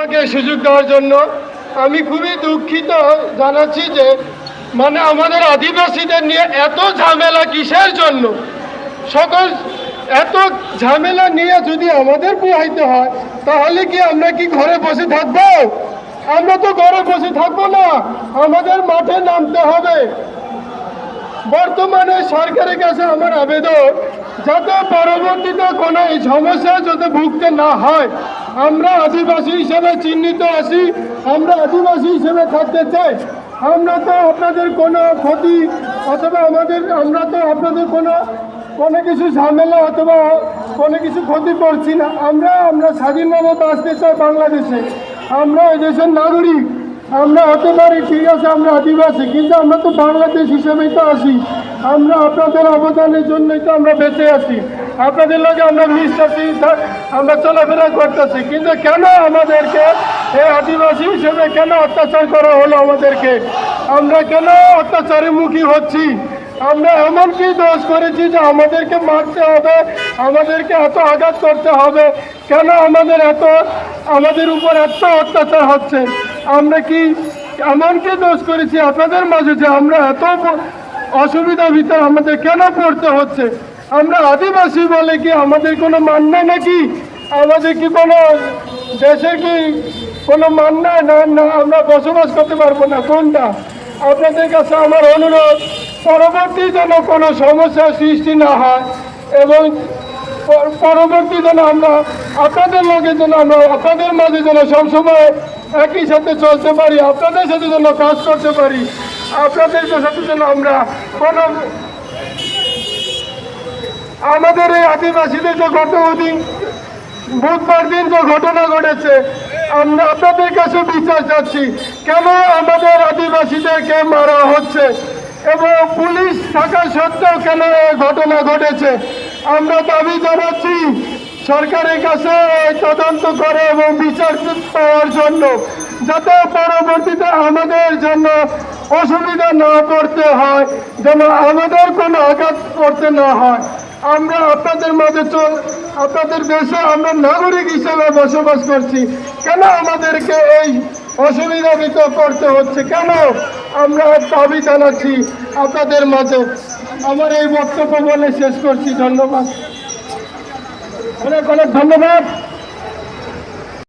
আমাকে সুযোগ দেওয়ার জন্য আমি খুবই দুঃখিত জানাচ্ছি যে মানে আমাদের আদিবাসীদের নিয়ে এত ঝামেলা কিসের জন্য? সকল এত ঝামেলা নিয়ে যদি আমাদের পোহাইতে হয়, তাহলে কি আমরা কি ঘরে বসে থাকব? আমরা তো ঘরে বসে থাকব না, আমাদের মাঠে নামতে হবে। বর্তমানে সরকারের কাছে আমার আবেদন, যাতে পরবর্তীতে কোনো এই সমস্যা যাতে ভুগতে না হয়। আমরা আদিবাসী হিসেবে চিহ্নিত আছি, আমরা আদিবাসী হিসেবে থাকতে চাই। আমরা তো আপনাদের কোনো ক্ষতি অথবা আমাদের, আমরা তো আপনাদের কোনো কোনো কিছু ঝামেলা অথবা কোনো কিছু ক্ষতি করছি না। আমরা আমরা স্বাধীনভাবে বাঁচতে চাই বাংলাদেশে। আমরা এদেশের দেশের নাগরিক। আমরা হতে পারি ঠিক আছে, আমরা আদিবাসী, কিন্তু আমরা তো বাংলাদেশ হিসেবেই তো আছি। আমরা আপনাদের অবদানের জন্যই তো আমরা বেঁচে আছি। আপনাদের লোকে আমরা মিশতেছি আমরা চলাফেরা করতেছি কিন্তু কেন আমাদেরকে এই আদিবাসী হিসেবে কেন অত্যাচার করা হলো আমাদেরকে? আমরা কেন অত্যাচারের মুখী হচ্ছি? আমরা এমন কি দোষ করেছি যে আমাদেরকে মারতে হবে, আমাদেরকে এত আঘাত করতে হবে। কেন আমাদের এত, আমাদের উপর এত অত্যাচার হচ্ছে? আমরা কি এমন দোষ করেছি আপনাদের মাঝে যে আমরা এত অসুবিধার ভিতরে আমাদের কেন পড়তে হচ্ছে? আমরা আদিবাসী বলে কি আমাদের কোনো মান মান্না নাকি? আমাদের কি কোনো দেশের কি কোনো মান মান্না না না, আমরা বসবাস করতে পারব না। কোনটা? আপনাদের কাছে আমার অনুরোধ, পরবর্তী যেন কোনো সমস্যার সৃষ্টি না হয় এবং পরবর্তী যেন আমরা আপনাদের লোকের জন্য আমরা আপনাদের মাঝে যেন সবসময় একই সাথে চলতে পারি, আপনাদের সাথে যেন কাজ করতে পারি। আপনাদের সাথে যেন আমরা কোনো আমাদের এই আদিবাসীদের যে দিন, বুধবার দিন যে ঘটনা ঘটেছে, আমরা আপনাদের কাছে বিচার চাচ্ছি, কেন আমাদের আদিবাসীদেরকে মারা হচ্ছে এবং পুলিশ থাকা সত্ত্বেও কেন এই ঘটনা ঘটেছে? আমরা দাবি জানাচ্ছি সরকারের কাছে তদন্ত করে এবং বিচার পাওয়ার জন্য যাতে পরবর্তীতে আমাদের জন্য অসুবিধা না পড়তে হয়, যেন আমাদের কোনো আঘাত করতে না হয়। আমরা আপনাদের মাঝে চল, আপনাদের দেশে আমরা নাগরিক হিসেবে বসবাস করছি। কেন আমাদেরকে এই অসুবিধা ভিতর করতে হচ্ছে? কেন আমরা দাবি জানাচ্ছি আপনাদের মাঝে আমার এই বক্তব্য বলে শেষ করছি। ধন্যবাদ। অনেক অনেক ধন্যবাদ।